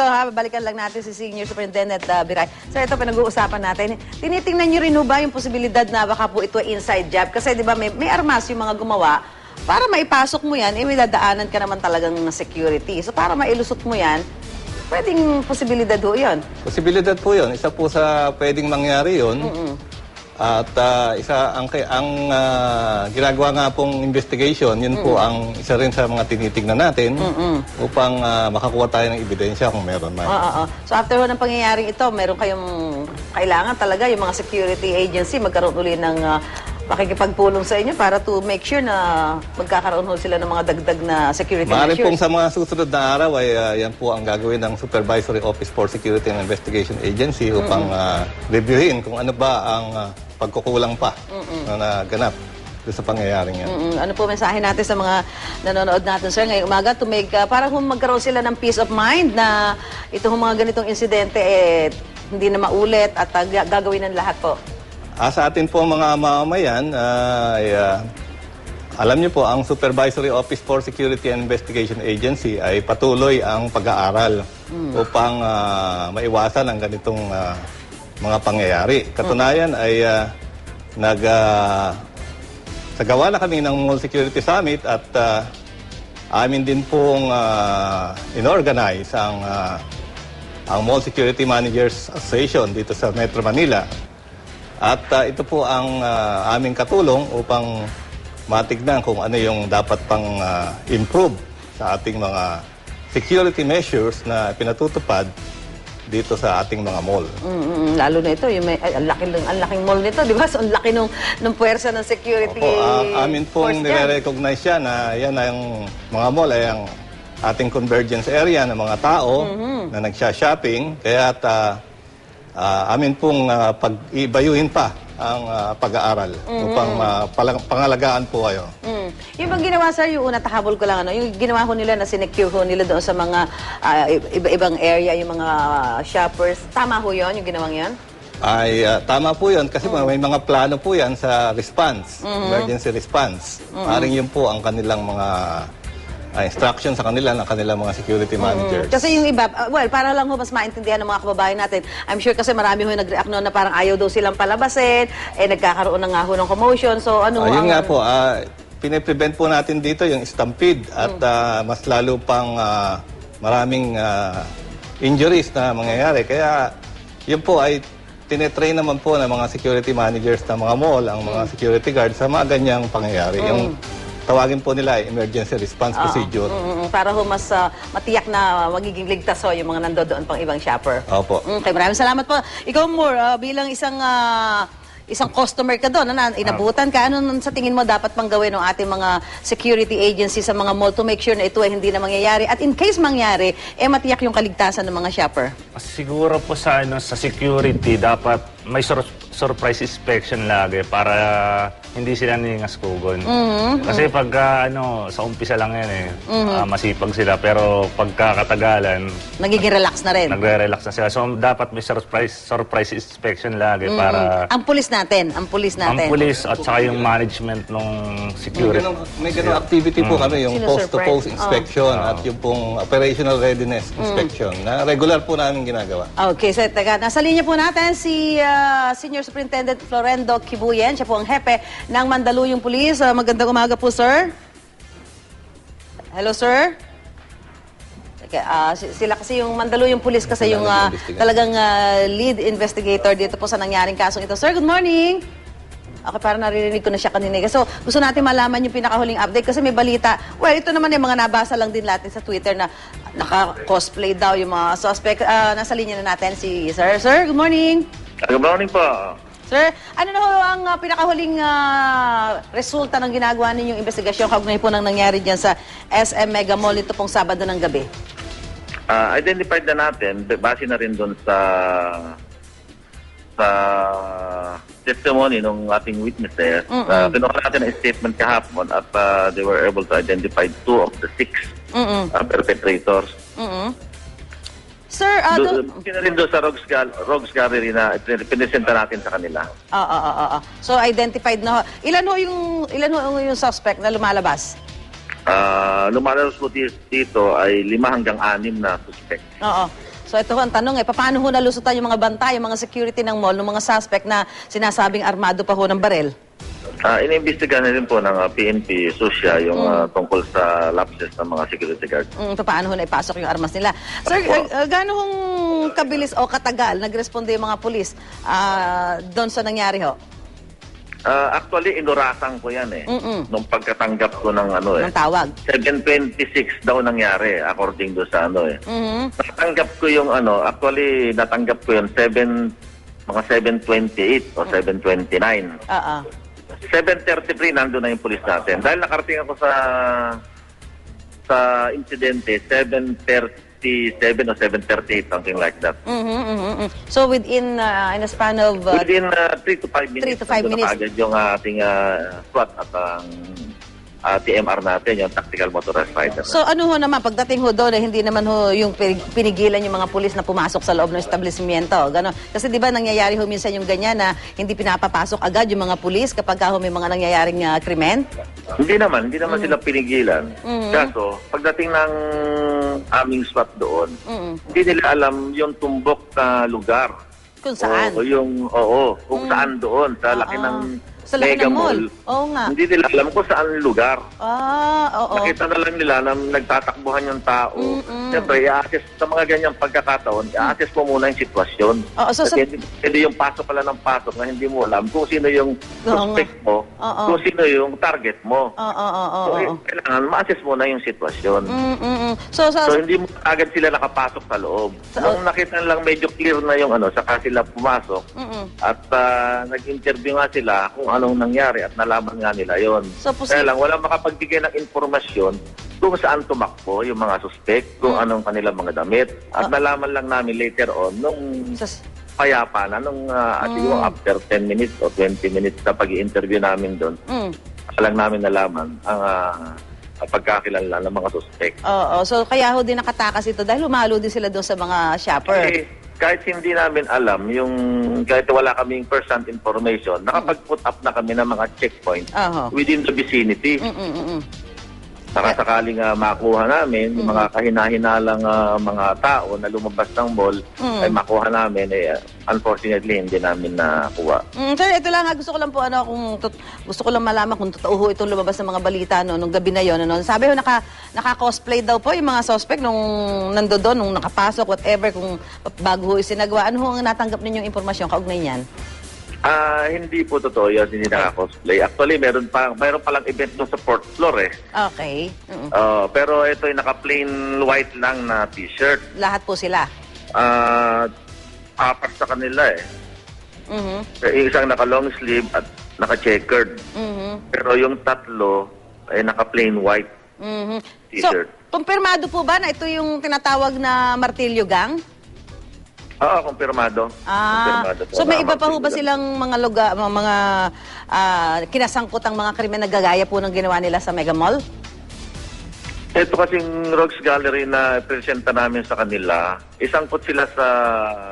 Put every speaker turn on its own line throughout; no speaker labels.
ito ha, balikan lang natin si Senior Superintendent uh, Biray. Sir, ito pinag-uusapan natin. Tinitingnan niyo rin ho ba yung posibilidad na baka po ito inside job? Kasi di ba may, may armas yung mga gumawa. Para maipasok mo yan, eh may dadaanan ka naman talagang na security. So para mailusot mo yan, pwedeng posibilidad ho yun.
Posibilidad po yun. Isa po sa pwedeng mangyari yun. At ah, isa ang ang ah, ginagawa nga pong investigation, yun po ang isa rin sa mga tinitingnan natin upang ah, makakuha tayo ng ebidensya kung meron man.
Oo, oo. So after ho ng pangyayaring ito, meron kayong kailangan talaga yung mga security agency magkaroon uli ng ah, pakikipagpulong sa inyo para to make sure na magkakaroon ho sila ng mga dagdag na security
Maaari pong
measures.
sa mga susunod na araw ay ah, yan po ang gagawin ng Supervisory Office for Security and Investigation Agency upang ah, reviewin kung ano ba ang ah, pagkukulang pa na naganap doon sa pangyayaring yan.
Mm, ano po mensahe natin sa mga nanonood natin, sir, ngayong umaga to make, ah, para kung magkaroon sila ng peace of mind na itong mga ganitong insidente, eh, hindi na maulit at ga- gagawin ng lahat po.
Ah, sa atin po mga mamamayan, ah, ay, ah, alam niyo po, ang Supervisory Office for Security and Investigation Agency ay patuloy ang pag-aaral upang ah, maiwasan ang ganitong ah, mga pangyayari. Katunayan ay ah, nag ah, sagawa na kami ng Mall Security Summit at ah, amin din pong ah, inorganize ang ah, ang Mall Security Managers Association dito sa Metro Manila. At ah, ito po ang ah, aming katulong upang matignan kung ano yung dapat pang ah, improve sa ating mga security measures na pinatutupad dito sa ating mga mall.
Mm, mm, lalo na ito, yung may, ay, ang laki ng ang laking mall nito, di ba? So, ang laki nung ng puwersa ng security.
Opo, ah, amin pong nire-recognize yan na yan ang mga mall ay ang ating convergence area ng mga tao
Mm-hmm.
na nagsha-shopping. Kaya at, ah, ah, amin pong ah, pag-ibayuhin pa ang ah, pag-aaral upang ah, palang- pangalagaan po kayo.
Mm. Yung bang ginawa, sir, yung una, tahabol ko lang, ano, yung ginawa ho nila na sinecure ho nila doon sa mga ah, iba-ibang area, yung mga shoppers. Tama ho yun, yung ginawang yan?
Ay, ah, tama po yun kasi
Mm.
may mga plano po yan sa response,
Mm-hmm.
emergency response. Maring yun po ang kanilang mga ah, instruction sa kanila ng kanilang mga security managers.
Kasi yung iba, uh, well, para lang ho mas maintindihan ng mga kababayan natin, I'm sure kasi marami ho nag-react noon na parang ayaw daw silang palabasin, eh nagkakaroon na nga ho ng commotion. So ano
Ayun
ang...
nga po, ah, pine-prevent po natin dito yung stampede at
Mm.
ah, mas lalo pang ah, maraming ah, injuries na mangyayari. Kaya yun po ay tinetrain naman po ng mga security managers ng mga mall, ang mga
Mm.
security guards sa mga ganyang pangyayari. Yung tawagin po nila ay emergency response
Oo.
procedure.
Mm, mm, para ho mas ah, matiyak na magiging ligtas ho yung mga nandoon pang ibang shopper.
Opo.
Okay, maraming salamat po. Ikaw, Moore, ah, bilang isang ah, isang customer ka doon, na inabutan ka, ano sa tingin mo dapat pang gawin ng ating mga security agency sa mga mall to make sure na ito ay hindi na mangyayari? At in case mangyari, eh matiyak yung kaligtasan ng mga shopper.
Siguro po sa ano sa security dapat may sur- surprise inspection lagi para hindi sila ningaskugon. Kasi pagka ano sa umpisa lang yan eh ah, masipag sila pero pagka katagalan
Nagiging relax na rin.
nagre-relax na sila. So dapat may surprise surprise inspection lagi para
ang pulis natin, ang pulis
ang
natin.
police at saka yung management ng
May
security.
ganong, may ganong activity po kami, yung post-to-post inspection
Oh.
at yung pong operational readiness inspection na regular po namin ginagawa.
Okay, so teka, nasa linya po natin si ah, Senior Superintendent Florendo Kibuyen. Siya po ang hepe ng Mandaluyong Police. Ah, magandang umaga po, sir. Hello, sir. Ah, si- sila kasi yung Mandaluyong Police kasi yung
nag-iimbestiga.
talagang ah, lead investigator dito po sa nangyaring kasong ito. Sir, good morning. Okay, parang naririnig ko na siya kanina. So, gusto natin malaman yung pinakahuling update kasi may balita. Well, ito naman yung mga nabasa lang din natin sa Twitter na naka-cosplay daw yung mga suspect. Ah, nasa linya na natin si Sir. Sir, good morning.
Good morning po.
Sir, ano na ho ang ah, pinakahuling ah, resulta ng ginagawa ninyong investigasyon kaugnay po nang nangyari dyan sa SM Mega Mall ito pong Sabado ng gabi?
Ah, identified na natin, base na rin doon sa sa testimony ng ating witness there.
Mm-mm.
Uh, kinuha natin ang statement kahapon at ah, they were able to identify two of the six
Mm-mm.
ah, perpetrators.
Mm-mm. Sir, ah,
Do,
do-
do, rin doon sa Rogues, Gal- Rogues Gallery na pinesenta natin sa kanila.
Ah, ah, ah, ah, ah. So identified na. Ilan ho yung ilan ho yung suspect na lumalabas?
Ah, lumalabas po di- dito ay lima hanggang anim na suspect.
Oo. So ito ho ang tanong eh, paano ho nalusutan yung mga bantay, yung mga security ng mall, ng mga suspect na sinasabing armado pa ho ng barel?
Ah, iniimbestigahan na rin po ng ah, PNP Susya yung ah, tungkol sa lapses ng mga security guard.
Mm, paano ho na ipasok yung armas nila? Sir,
Opo.
uh, uh, gaano hong kabilis o katagal nagresponde yung mga pulis ah, doon sa nangyari ho?
Ah, actually, inurasan ko yan eh.
Mm-mm.
Nung pagkatanggap ko ng ano eh.
Ng tawag?
726 daw nangyari according do sa ano eh.
Mhm.
Natanggap ko yung ano, actually natanggap ko yung 7 mga 728 o 729.
Oo.
733 nandun na yung pulis natin. Dahil nakarating ako sa sa insidente 737 o 738 something like that.
Mhm, mhm, mhm. So within uh, in a span of uh,
Within 3 to 5 minutes.
Three to five
nandun na
minutes.
kaagad yung ating uh, SWAT at ang ah, TMR natin, yung Tactical Motorized Fighter.
So ano ho naman, pagdating ho doon, eh, hindi naman ho yung pinig- pinigilan yung mga pulis na pumasok sa loob ng establishmento. Ganon. Kasi di ba nangyayari ho minsan yung ganyan na hindi pinapapasok agad yung mga pulis kapag ho may mga nangyayaring uh, krimen?
Hindi naman, hindi
Mm.
naman sila pinigilan. Kaso, pagdating ng aming SWAT doon,
Mm.
hindi nila alam yung tumbok na lugar.
Kung saan?
O, yung, oo, kung saan doon, sa laki
Oo.
ng
Sa
Mega
ng mall.
Mall.
Oo nga.
Hindi nila alam kung saan lugar.
Ah, oo.
Nakita na lang nila na nagtatakbuhan yung tao.
Mm-mm.
Siyempre, i-assess sa mga ganyang pagkakataon, i-assess mo muna yung sitwasyon.
Oo, so sa-
Kasi hindi, hindi yung pasok pala ng pasok na hindi mo alam kung sino yung
Oo
suspect mo,
Oo.
kung sino yung target mo.
Oo, oo, oo,
So,
oo.
eh, kailangan ma-assess mo na yung sitwasyon.
Mm, mm, mm. So, so,
So, hindi mo agad sila nakapasok sa loob.
So-
Nung nakita lang medyo clear na yung ano, saka sila pumasok
Mm-mm.
at ah, nag-interview nga sila kung anong nangyari at nalaman nga nila yon.
So, posi-
Kaya lang, walang makapagbigay ng informasyon kung saan tumakbo yung mga suspect, kung
Mm.
anong kanilang mga damit. At
Ah.
nalaman lang namin later on, nung
sa-
payapa na, nung uh, siguro after 10 minutes o 20 minutes sa pag interview namin doon,
mm.
lang namin nalaman ang uh, pagkakilala ng mga suspect.
Oo, so kaya ho din nakatakas ito dahil humalo din sila doon sa mga shopper.
Kasi kahit hindi namin alam, yung kahit wala kaming first-hand information, nakapag-put up na kami ng mga checkpoint
Oho.
within the vicinity.
Mm, mm, mm, mm.
Saka sakaling ah, makuha namin, yung mga kahina-hinalang ah, mga tao na lumabas ng mall,
Mm.
ay makuha namin, eh, unfortunately, hindi namin nakuha.
Mm, sir, ito lang, ha, gusto ko lang po, ano, kung, gusto ko lang malaman kung totoo ho itong lumabas ng mga balita, no, nung gabi na yon ano. Sabi ho, naka, naka-cosplay daw po yung mga suspect nung nando doon, nung nakapasok, whatever, kung bago ho isinagawa. Ano ho ang natanggap ninyong impormasyon kaugnay niyan?
Ah, hindi po totoo yun, hindi naka-cosplay. Actually, meron pa meron palang event doon sa fourth floor eh.
Okay. Mm,
Ah, pero ito ay naka-plain white lang na t-shirt.
lahat po sila.
Ah, apat sa kanila eh.
Mhm.
Yung isang naka-long sleeve at naka-checkered.
Mhm.
Pero yung tatlo ay naka-plain white.
Mhm. So,
T-shirt.
kumpirmado po ba na ito yung tinatawag na Martilyo Gang?
Oo, kumpirmado.
Ah,
Kumpirmado po
so may iba pa ho ba silang mga lugar, mga, mga ah, kinasangkutang mga krimen na gagaya po ng ginawa nila sa Mega Mall?
Ito kasing Rogues Gallery na presenta namin sa kanila, isangkot sila sa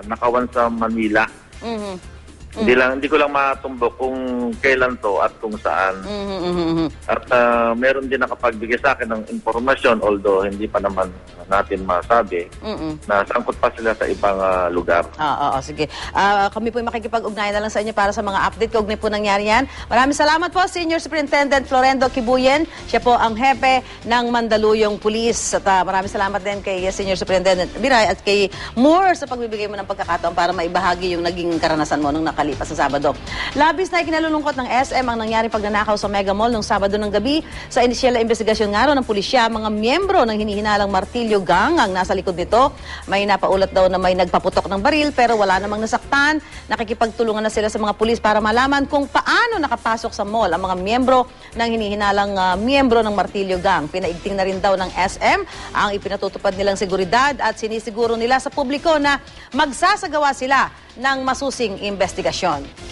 nakawan sa Manila.
Mhm.
Hindi lang hindi ko lang matumbok kung kailan to at kung saan.
Mhm, mhm, mhm.
At ah, meron din nakapagbigay sa akin ng impormasyon although hindi pa naman natin masabi
Mhm.
na sangkot pa sila sa ibang ah, lugar.
Ah, oo, sige. Ah, kami po makikipag-ugnayan na lang sa inyo para sa mga update kaugnay po nangyari yan. Maraming salamat po, Senior Superintendent Florendo Kibuyen. Siya po ang hepe ng Mandaluyong Police. At ah, maraming salamat din kay Senior Superintendent Biray at kay Moore sa pagbibigay mo ng pagkakataon para maibahagi yung naging karanasan mo nung nakalipas sa Sabado. Labis na ikinalulungkot ng SM ang nangyaring pagnanakaw sa Mega Mall nung Sabado ng gabi. Sa inisyal na investigasyon nga ng pulisya, mga miyembro ng hinihinalang Martilyo Gang ang nasa likod nito. May napaulat daw na may nagpaputok ng baril pero wala namang nasaktan. Nakikipagtulungan na sila sa mga pulis para malaman kung paano nakapasok sa mall ang mga miyembro ng hinihinalang ah, miyembro ng Martilyo Gang. Pinaigting na rin daw ng SM ang ipinatutupad nilang seguridad at sinisiguro nila sa publiko na magsasagawa sila ng masusing investigasyon.